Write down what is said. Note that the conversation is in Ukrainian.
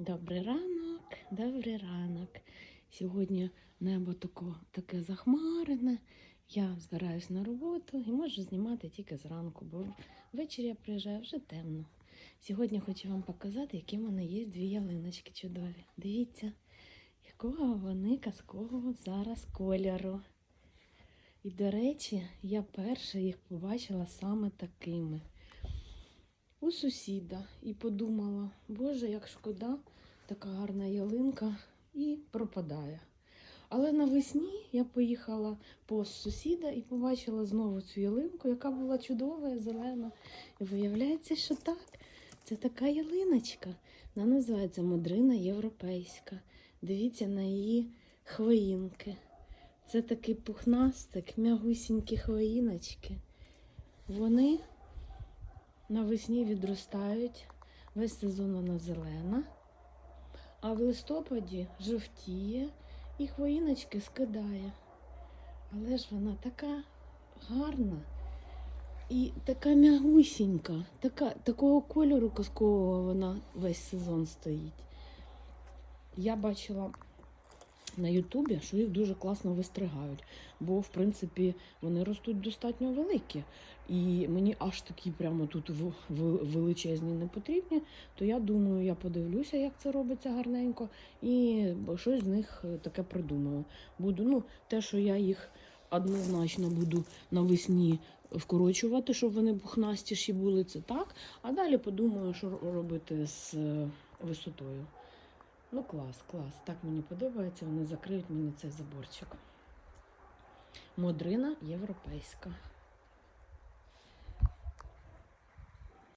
Добрий ранок, добрий ранок. Сьогодні небо тако, таке захмарене. Я збираюсь на роботу і можу знімати тільки зранку, бо ввечері я приїжджаю вже темно. Сьогодні хочу вам показати, які в мене є дві ялиночки чудові. Дивіться, якого вони казкового зараз кольору. І, до речі, я перша їх побачила саме такими у сусіда і подумала, боже, як шкода, така гарна ялинка і пропадає. Але навесні я поїхала по сусіда і побачила знову цю ялинку, яка була чудова зелена. І виявляється, що так, це така ялиночка. Вона називається Модрина Європейська. Дивіться на її хвоїнки. Це такий пухнастик, м'ягусінькі хвоїночки. Вони навесні відростають, весь сезон вона зелена, а в листопаді жовтіє і хвоїночки скидає. Але ж вона така гарна і така м'ягусінька, така, такого кольору казкового вона весь сезон стоїть. Я бачила на Ютубі, що їх дуже класно вистригають, бо в принципі вони ростуть достатньо великі. І мені аж такі прямо тут величезні не потрібні, то я думаю, я подивлюся, як це робиться гарненько, і щось з них е, таке придумаю. Буду, ну, те, що я їх однозначно буду навесні вкорочувати, щоб вони пухнастіші були, це так. А далі подумаю, що робити з е, висотою. Ну, клас, клас. Так мені подобається, вони закриють мені цей заборчик. Модрина європейська.